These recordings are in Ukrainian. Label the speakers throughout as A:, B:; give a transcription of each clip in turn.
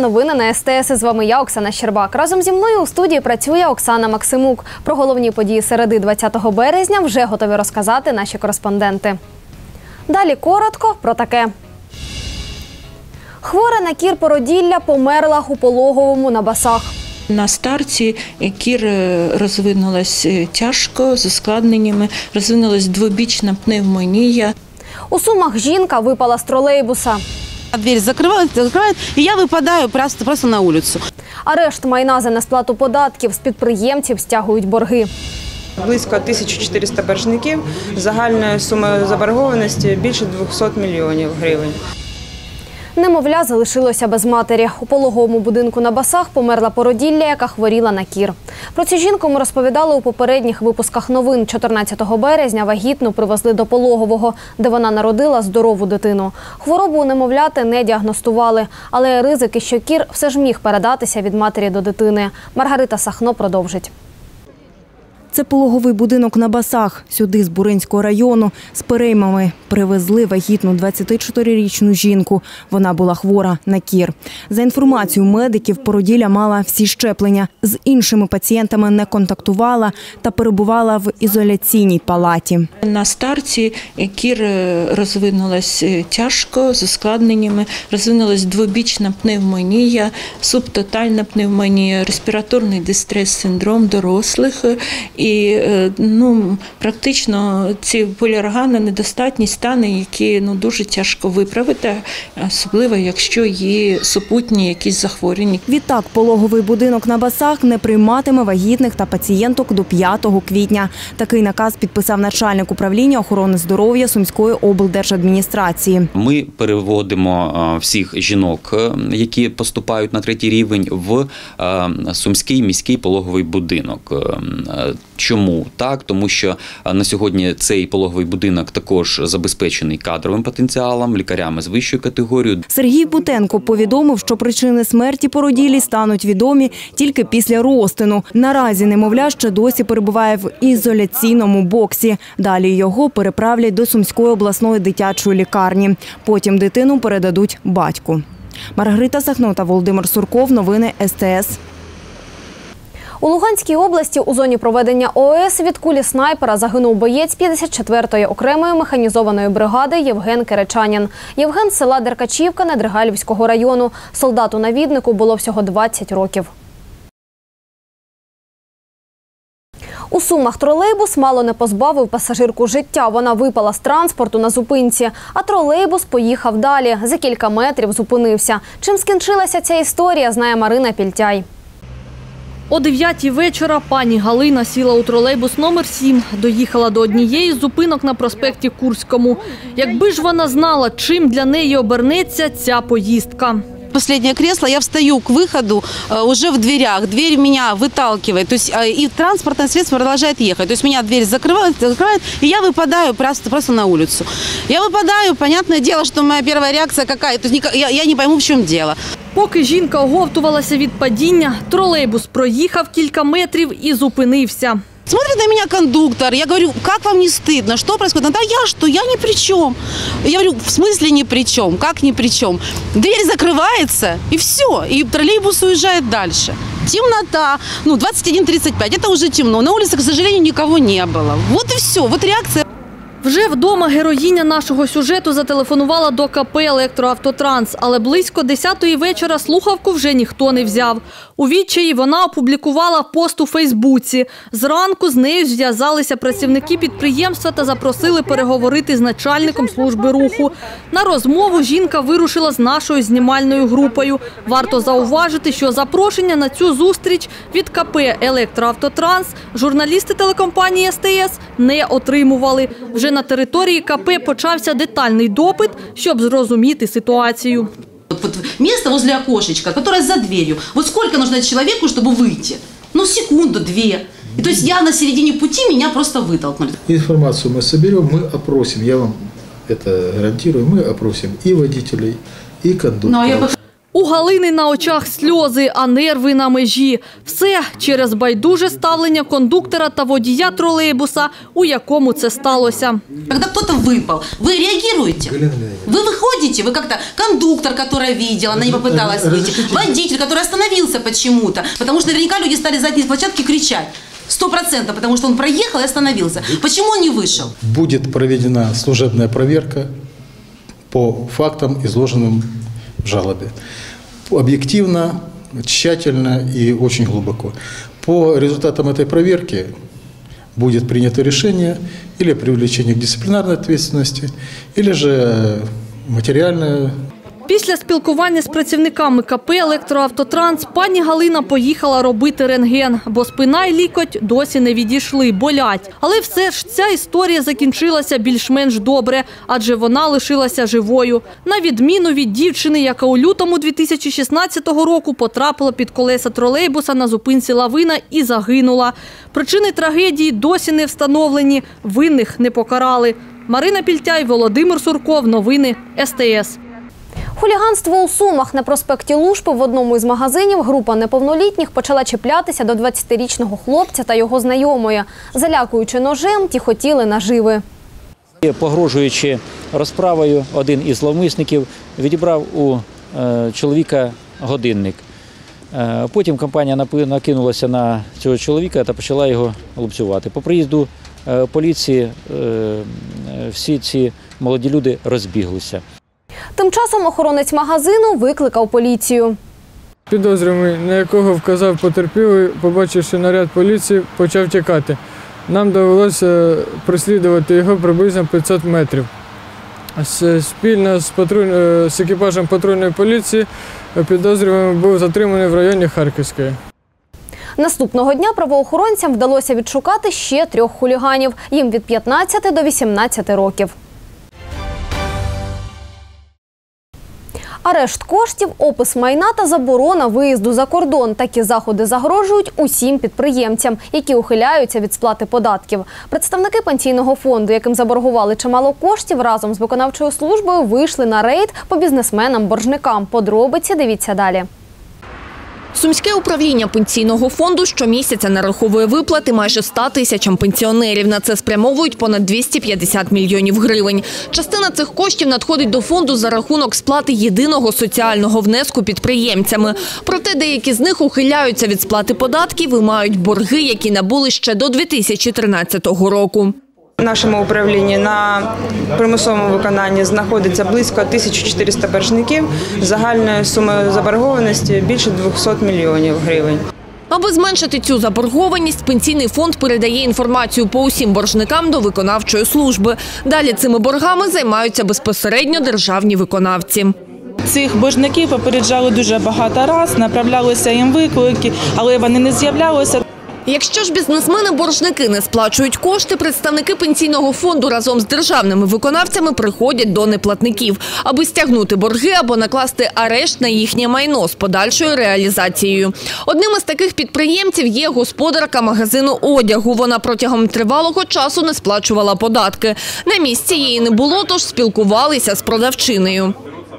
A: Новини на СТС. З вами я, Оксана Щербак. Разом зі мною у студії працює Оксана Максимук. Про головні події середи 20 березня вже готові розказати наші кореспонденти. Далі коротко про таке. Хвора на кір породілля померла у пологовому на басах.
B: На старті кір е, розвинулась е, тяжко з ускладненнями, розвинулась двобічна пневмонія.
A: У сумах жінка випала з тролейбуса.
C: А Дверь закрывают, закрывают, и я выпадаю просто, просто на улицу.
A: Арешт майна за несплату податків з підприємців стягують борги.
D: Близько 1400 боржників, загальною сумою заборгованості більше 200 мільйонів гривень.
A: Немовля залишилося без матері. У пологовому будинку на басах померла породілля, яка хворіла на кір. Про цю жінку ми розповідали у попередніх випусках новин. 14 березня вагітну привезли до пологового, де вона народила здорову дитину. Хворобу у немовляти не діагностували, але ризики, що кір все ж міг передатися від матері до дитини. Маргарита Сахно продовжить.
E: Це пологовий будинок на басах. Сюди з Буринського району з переймами привезли вагітну 24-річну жінку. Вона була хвора на кір. За інформацією медиків, породілля мала всі щеплення. З іншими пацієнтами не контактувала та перебувала в ізоляційній палаті.
B: На старті кір е, розвинулась е, тяжко з ускладненнями, розвинулась двобічна пневмонія, субтотальна пневмонія, респіраторний дистрес-синдром дорослих. І е, ну, практично ці поліоргано недостатні стани, які ну, дуже тяжко виправити, особливо якщо є супутні якісь захворювання.
E: Відтак, пологовий будинок на басах не прийматиме вагітних та пацієнток до 5 квітня. Такий наказ підписав начальник управління охорони здоров'я Сумської облдержадміністрації.
F: Ми переводимо е, всіх жінок, е, які поступають на третій рівень, в сумський міський пологовий будинок. Чому так? Тому що е, на сьогодні цей пологовий будинок також забезпечений кадровим потенціалом, лікарями з вищою категорією.
E: Сергій Бутенко повідомив, що причини смерті породілі стануть відомі тільки після розтину. Наразі немовля ще досі перебуває в ізоляційному боксі. Далі його переправлять до Сумської обласної дитячої лікарні. Потім дитину передадуть батьку. Маргарита Сахно та Володимир Сурков. Новини СТС.
A: У Луганській області у зоні проведення ООС від кулі снайпера загинув боєць 54-ї окремої механізованої бригади Євген Керечанін. Євген з села Деркачівка Недригалівського району. Солдату навіднику було всього 20 років. У Сумах тролейбус мало не позбавив пасажирку життя. Вона випала з транспорту на зупинці, а тролейбус поїхав далі. За кілька метрів зупинився. Чим скінчилася ця історія, знає Марина Пільтяй.
G: О 9 вечора пані Галина сіла у тролейбус номер 7 доїхала до однієї з зупинок на проспекті Курському. Якби ж вона знала, чим для неї обернеться ця поїздка.
C: Последнее кресло, я встаю к выходу э, уже в дверях. Дверь меня выталкивает, то есть э, и транспортное средство продолжает ехать. То есть меня дверь закрывает, закрывает, и я выпадаю просто, просто на улицу. Я выпадаю, понятное дело, что моя первая реакция какая, то есть ника- я, я не пойму, в чем дело.
G: Поки жінка оговтувалася від падіння, тролейбус проїхав кілька метрів і зупинився.
C: Смотрит на меня кондуктор, я говорю, как вам не стыдно, что происходит? Она, Да я что, я ни при чем. Я говорю, в смысле ни при чем, как ни при чем? Дверь закрывается, и все, и троллейбус уезжает дальше. Темнота, ну, 21.35, это уже темно, на улице, к сожалению, никого не было. Вот и все, вот реакция.
G: Вже вдома героїня нашого сюжету зателефонувала до КП «Електроавтотранс», але близько 10-ї вечора слухавку вже ніхто не взяв. У відчаї вона опублікувала пост у Фейсбуці. Зранку з нею зв'язалися працівники підприємства та запросили переговорити з начальником служби руху. На розмову жінка вирушила з нашою знімальною групою. Варто зауважити, що запрошення на цю зустріч від КП «Електроавтотранс» журналісти телекомпанії СТС не отримували. Вже на території КП почався детальний допит, щоб зрозуміти ситуацію.
C: Вот, вот место возле окошечка, которое за дверью. Вот сколько нужно человеку, чтобы выйти? Ну, секунду, две. И то есть я на середине пути, меня просто вытолкнули.
H: Информацию мы соберем, мы опросим, я вам это гарантирую, мы опросим и водителей, и кондукторов.
C: Ну, а я бы-
G: У Галини на очах сльози, а нерви на межі. Все через байдуже ставлення кондуктора та водія тролейбуса, у якому це сталося.
C: Когда кто-то выпал, вы реагируете? Вы выходите, вы как-то кондуктор, которая видела, она не попыталась выйти, водитель, который остановился почему-то, потому что наверняка люди стали с задней площадки кричать. Сто процентов, потому что он проехал и остановился. Почему он не вышел?
H: Будет проведена служебная проверка по фактам, изложенным в жалобе. Объективно, тщательно и очень глубоко. По результатам этой проверки будет принято решение или о привлечении к дисциплинарной ответственности, или же материальное
G: Після спілкування з працівниками КП «Електроавтотранс» пані Галина поїхала робити рентген, бо спина і лікоть досі не відійшли, болять. Але все ж ця історія закінчилася більш-менш добре, адже вона лишилася живою. На відміну від дівчини, яка у лютому 2016 року потрапила під колеса тролейбуса на зупинці лавина і загинула. Причини трагедії досі не встановлені, винних не покарали. Марина Пільтяй, Володимир Сурков. Новини СТС.
A: Хуліганство у Сумах на проспекті Лушпи в одному із магазинів група неповнолітніх почала чіплятися до 20-річного хлопця та його знайомої. Залякуючи ножем, ті хотіли наживи.
I: Погрожуючи розправою, один із зловмисників відібрав у е, чоловіка годинник. Е, Потім компанія накинулася на цього чоловіка та почала його лупцювати. По приїзду е, поліції всі ці молоді люди розбіглися.
A: Тим часом охоронець магазину викликав поліцію.
J: Підозрюваний, на якого вказав потерпілий, побачивши наряд поліції, почав тікати. Нам довелося прослідувати його приблизно 500 метрів. Спільно з, патруль... е, з екіпажем патрульної поліції підозрюваний був затриманий в районі Харківської.
A: Наступного дня правоохоронцям вдалося відшукати ще трьох хуліганів. Їм від 15 до 18 років. Арешт коштів, опис майна та заборона виїзду за кордон. Такі заходи загрожують усім підприємцям, які ухиляються від сплати податків. Представники пенсійного фонду, яким заборгували чимало коштів, разом з виконавчою службою вийшли на рейд по бізнесменам-боржникам. Подробиці дивіться далі.
K: Сумське управління пенсійного фонду щомісяця нараховує виплати майже 100 тисячам пенсіонерів. На це спрямовують понад 250 мільйонів гривень. Частина цих коштів надходить до фонду за рахунок сплати єдиного соціального внеску підприємцями. Проте деякі з них ухиляються від сплати податків і мають борги, які набули ще до 2013 року.
D: В нашому управлінні на примусовому виконанні знаходиться близько 1400 боржників загальною сумою заборгованості більше 200 мільйонів гривень.
K: Аби зменшити цю заборгованість, пенсійний фонд передає інформацію по усім боржникам до виконавчої служби. Далі цими боргами займаються безпосередньо державні виконавці.
L: Цих боржників попереджали дуже багато раз, направлялися їм виклики, але вони не з'являлися.
K: Якщо ж бізнесмени-боржники не сплачують кошти, представники пенсійного фонду разом з державними виконавцями приходять до неплатників, аби стягнути борги або накласти арешт на їхнє майно з подальшою реалізацією. Одним із таких підприємців є господарка магазину одягу. Вона протягом тривалого часу не сплачувала податки. На місці її не було, тож спілкувалися з продавчинею.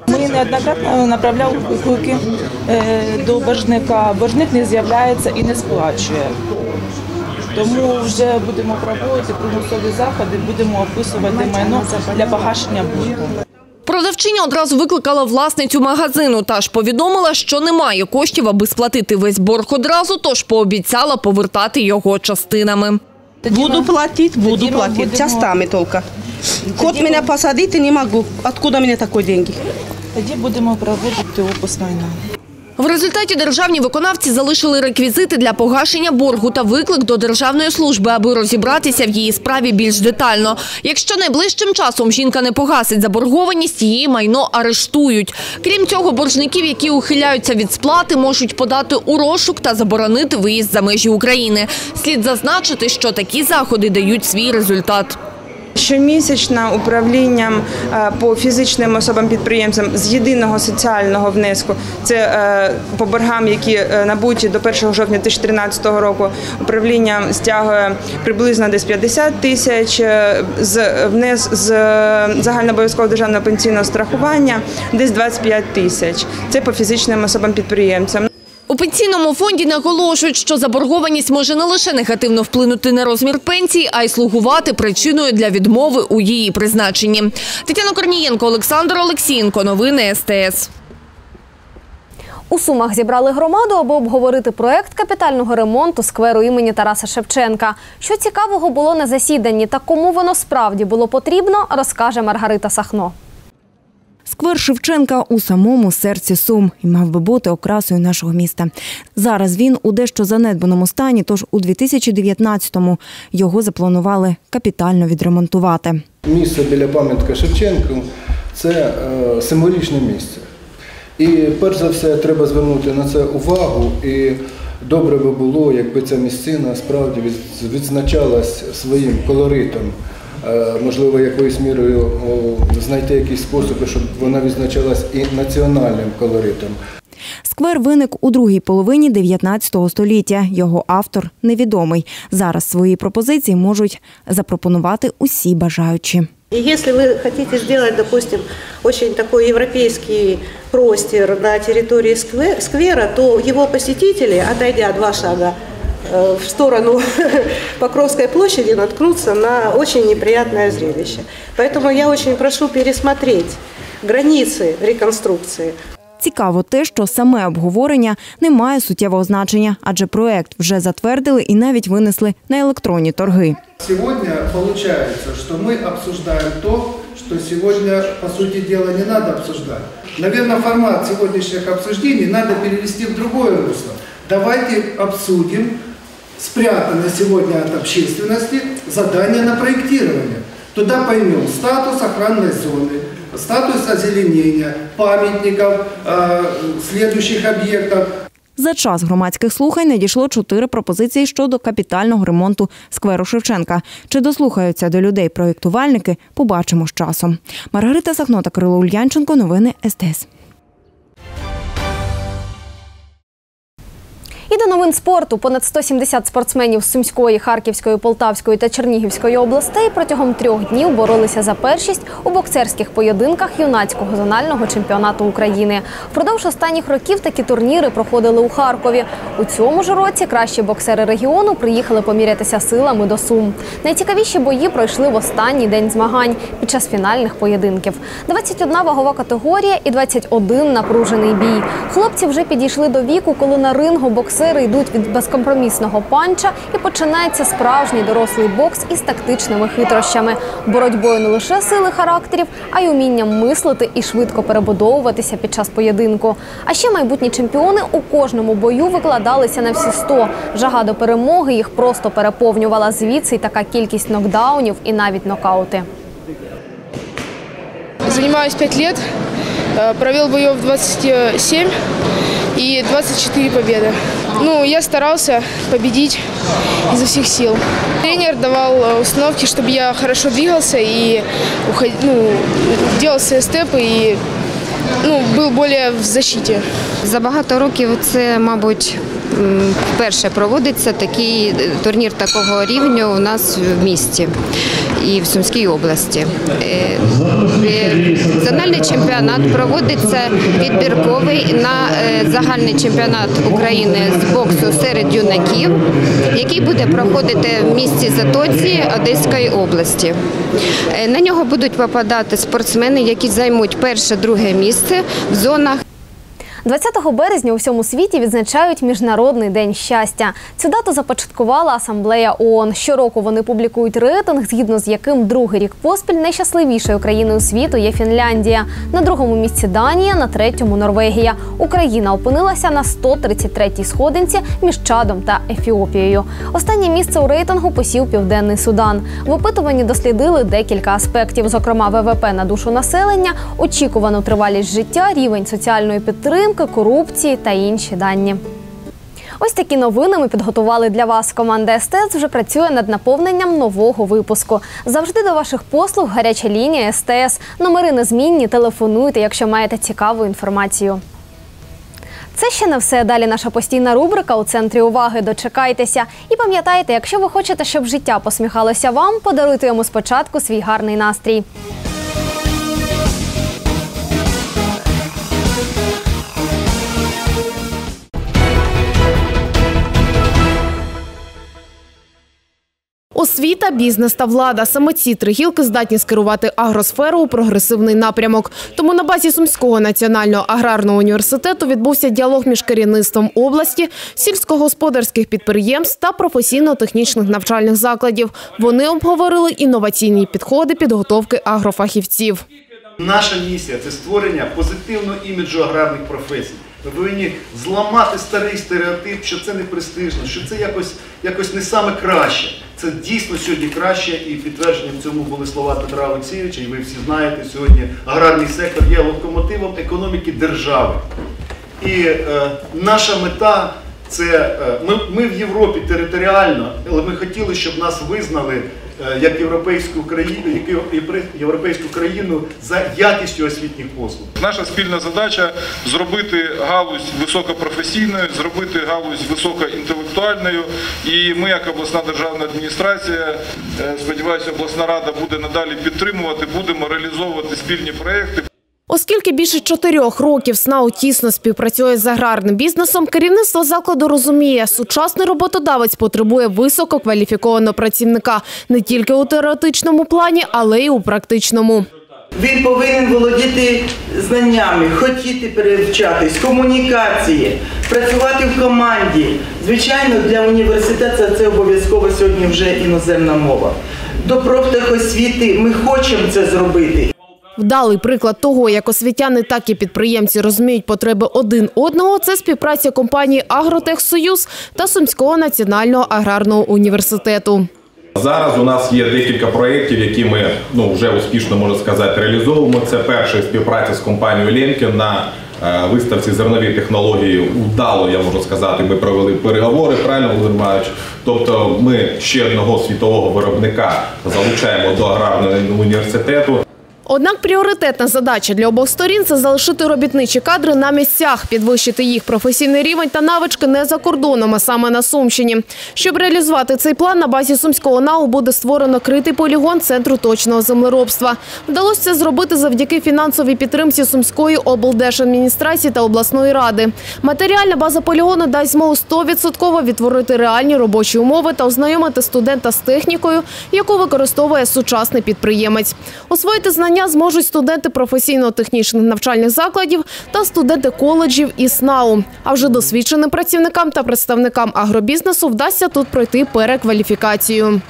L: Ми неоднократно направляли виклики е, до боржника. Боржник не з'являється і не сплачує. Тому вже будемо проводити примусові заходи, будемо описувати майно для погашення боргу.
K: Продавчиня одразу викликала власницю магазину та ж повідомила, що немає коштів, аби сплатити весь борг одразу, тож пообіцяла повертати його частинами.
M: Буду платить, буду
L: платити.
M: платить.
L: будем-
M: Частами только. Кот меня посадить не могу. Откуда мне такі деньги?
L: Тоді будемо проводити опис майна.
K: В результаті державні виконавці залишили реквізити для погашення боргу та виклик до державної служби, аби розібратися в її справі більш детально. Якщо найближчим часом жінка не погасить заборгованість, її майно арештують. Крім цього, боржників, які ухиляються від сплати, можуть подати у розшук та заборонити виїзд за межі України. Слід зазначити, що такі заходи дають свій результат.
D: Щомісячно управлінням е, по фізичним особам підприємцям з єдиного соціального внеску, це е, по боргам, які е, набуті до 1 жовтня 2013 року, управління стягує приблизно десь 50 тисяч з внес з загальнообов'язкового державного пенсійного страхування десь 25 тисяч. Це по фізичним особам підприємцям.
K: У пенсійному фонді наголошують, що заборгованість може не лише негативно вплинути на розмір пенсії, а й слугувати причиною для відмови у її призначенні. Тетяна Корнієнко, Олександр Олексієнко. Новини СТС.
A: У Сумах зібрали громаду, аби обговорити проект капітального ремонту скверу імені Тараса Шевченка. Що цікавого було на засіданні та кому воно справді було потрібно, розкаже Маргарита Сахно.
E: Сквер Шевченка у самому серці Сум і мав би бути окрасою нашого міста. Зараз він у дещо занедбаному стані, тож у 2019-му його запланували капітально відремонтувати.
N: Місце біля пам'ятка Шевченку це е, символічне місце. І перш за все треба звернути на це увагу. І добре би було, якби ця місцина справді від- відзначалась своїм колоритом. Е, Можливо, якоюсь мірою знайти якісь способи, щоб вона відзначалась і національним колоритом.
E: Сквер виник у другій половині 19 століття. Його автор невідомий. Зараз свої пропозиції можуть запропонувати усі бажаючі.
O: И если вы хотите сделать, допустим, очень такой европейский простер на территории скве- сквера, то его посетители, отойдя два шага в сторону Покровской площади, наткнутся на очень неприятное зрелище. Поэтому я очень прошу пересмотреть границы реконструкции.
E: Цікаво те, що саме обговорення не має суттєвого значення, адже проект вже затвердили і навіть винесли на електронні торги.
P: Сегодня получается, что мы обсуждаем то, что сегодня, по сути дела, не надо обсуждать. Наверное, формат сегодняшних обсуждений надо перевести в другое русло. Давайте обсудим спрятанное сегодня от общественности задание на проектирование. Туда поймем статус охранной зоны, статус озеленения, памятников, э, следующих объектов,
E: За час громадських слухань надійшло чотири пропозиції щодо капітального ремонту скверу Шевченка. Чи дослухаються до людей проєктувальники, побачимо з часом. Маргарита Сахно та Кирило Ульянченко. Новини СТС.
A: І до новин спорту понад 170 спортсменів з Сумської, Харківської, Полтавської та Чернігівської областей протягом трьох днів боролися за першість у боксерських поєдинках юнацького зонального чемпіонату України. Впродовж останніх років такі турніри проходили у Харкові. У цьому ж році кращі боксери регіону приїхали помірятися силами до Сум. Найцікавіші бої пройшли в останній день змагань під час фінальних поєдинків. 21 вагова категорія і 21 напружений бій. Хлопці вже підійшли до віку, коли на рингу боксери йдуть від безкомпромісного панча і починається справжній дорослий бокс із тактичними хитрощами, боротьбою не лише сили характерів, а й умінням мислити і швидко перебудовуватися під час поєдинку. А ще майбутні чемпіони у кожному бою викладалися на всі 100. Жага до перемоги їх просто переповнювала звідси й така кількість нокдаунів і навіть нокаути.
Q: Занимаюсь 5 лет, э, провел боев 27 и 24 победы. Ну, я старался победить изо всех сил. Тренер давал э, установки, чтобы я хорошо двигался и уход- ну, делал свои степы и ну, был более в защите.
R: За багато років це, мабуть, м, вперше проводиться такий е, турнір такого рівню у нас в місті і в Сумській області. Е, е, чемпіонат проводиться відбірковий на загальний чемпіонат України з боксу серед юнаків, який буде проходити в місті Затоці Одеської області. На нього будуть попадати спортсмени, які займуть перше-друге місце в зонах
A: 20 березня у всьому світі відзначають Міжнародний день щастя. Цю дату започаткувала асамблея ООН. Щороку вони публікують рейтинг, згідно з яким другий рік поспіль найщасливішою країною світу є Фінляндія. На другому місці Данія, на третьому Норвегія. Україна опинилася на 133-й сходинці між Чадом та Ефіопією. Останнє місце у рейтингу посів Південний Судан. В опитуванні дослідили декілька аспектів, зокрема ВВП на душу населення, очікувану тривалість життя, рівень соціальної підтримки, корупції та інші дані. Ось такі новини ми підготували для вас. Команда СТС вже працює над наповненням нового випуску. Завжди до ваших послуг гаряча лінія СТС. Номери незмінні. Телефонуйте, якщо маєте цікаву інформацію. Це ще не все. Далі наша постійна рубрика у центрі уваги. Дочекайтеся. І пам'ятайте, якщо ви хочете, щоб життя посміхалося вам, подаруйте йому спочатку свій гарний настрій.
S: Освіта, бізнес та влада саме ці три гілки здатні скерувати агросферу у прогресивний напрямок. Тому на базі Сумського національного аграрного університету відбувся діалог між керівництвом області, сільськогосподарських підприємств та професійно-технічних навчальних закладів. Вони обговорили інноваційні підходи підготовки агрофахівців.
T: Наша місія це створення позитивного іміджу аграрних професій. Ми повинні зламати старий стереотип, що це не престижно, що це якось, якось не саме краще. Це дійсно сьогодні краще, і підтвердженням цьому були слова Петра Олексійовича, і ви всі знаєте, сьогодні аграрний сектор є локомотивом економіки держави. І е, наша мета це е, ми, ми в Європі територіально, але ми хотіли, щоб нас визнали як європейську країну, як європе- європейську країну за якістю освітніх послуг.
U: Наша спільна задача зробити галузь високопрофесійною, зробити галузь високоінтелектуальною. І ми, як обласна державна адміністрація, е, сподіваюся, обласна рада буде надалі підтримувати, будемо реалізовувати спільні проекти.
S: Оскільки більше чотирьох років СНАУ тісно співпрацює з аграрним бізнесом, керівництво закладу розуміє, сучасний роботодавець потребує висококваліфікованого працівника не тільки у теоретичному плані, але й у практичному.
Q: Він повинен володіти знаннями, хотіти перевчатись, комунікації, працювати в команді. Звичайно, для університету це обов'язково сьогодні вже іноземна мова. До профтехосвіти ми хочемо це зробити.
S: Вдалий приклад того, як освітяни, так і підприємці розуміють потреби один одного, це співпраця компанії «Агротехсоюз» та Сумського національного аграрного університету.
R: Зараз у нас є декілька проєктів, які ми ну вже успішно можна сказати реалізовуємо. Це перша співпраця з компанією Ленкін на е, виставці зернові технології. Вдало я можу сказати. Ми провели переговори. Правильно Володимир Іванович? Тобто, ми ще одного світового виробника залучаємо до аграрного університету.
S: Однак пріоритетна задача для обох сторін це залишити робітничі кадри на місцях, підвищити їх професійний рівень та навички не за кордоном, а саме на Сумщині. Щоб реалізувати цей план, на базі Сумського НАУ буде створено критий полігон центру точного землеробства. Вдалося це зробити завдяки фінансовій підтримці Сумської облдержадміністрації та обласної ради. Матеріальна база полігону дасть змогу 100% відтворити реальні робочі умови та ознайомити студента з технікою, яку використовує сучасний підприємець. Освоїти знання зможуть студенти професійно-технічних навчальних закладів та студенти коледжів і СНАУ. А вже досвідченим працівникам та представникам агробізнесу вдасться тут пройти перекваліфікацію.